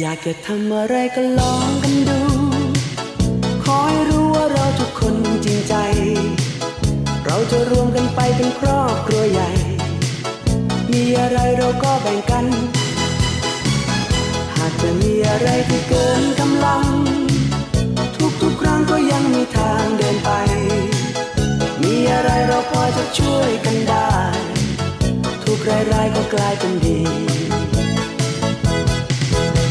อยากจะทำอะไรก็ลองกันดูขอให้รู้ว่าเราทุกคนจริงใจ เราจะรวมกันไปเป็นครอบครัวใหญ่ มีอะไรเราก็แบ่งกัน หากจะมีอะไรที่เกินกำลัง ทุกๆครั้งก็ยังมีทางเดินไป มีอะไรเราพอจะช่วยกันได้ ทุกรายรายๆก็กลายเป็นดี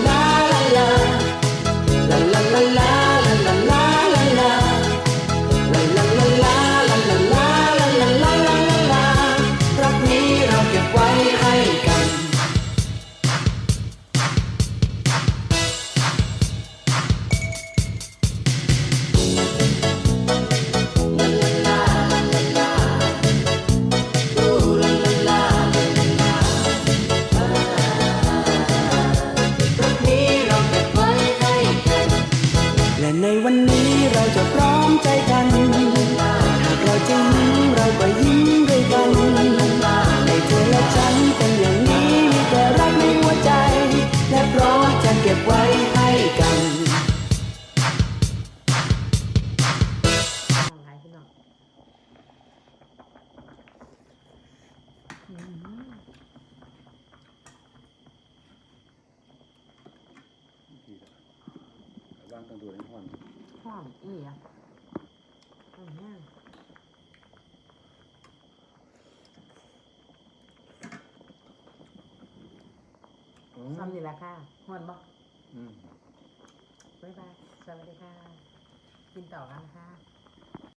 า นวันนี้เราจะพร้อมใจกันหากเราจะยิ้มเราก็ยิ้มด้วยกันให้เธอและฉันเป็นอย่างนี้มีแต่รักในหัวใจ และพร้อมจะเก็บไว้ให้กันหลายพี่น้องวางตั้งตัวในห้องห อมอีอะหอมแห้งซ้ำนี่แหละค่ะหอนบ่อืมบ๊ายบาย สวัสดีค่ะ กินต่อกันนะคะ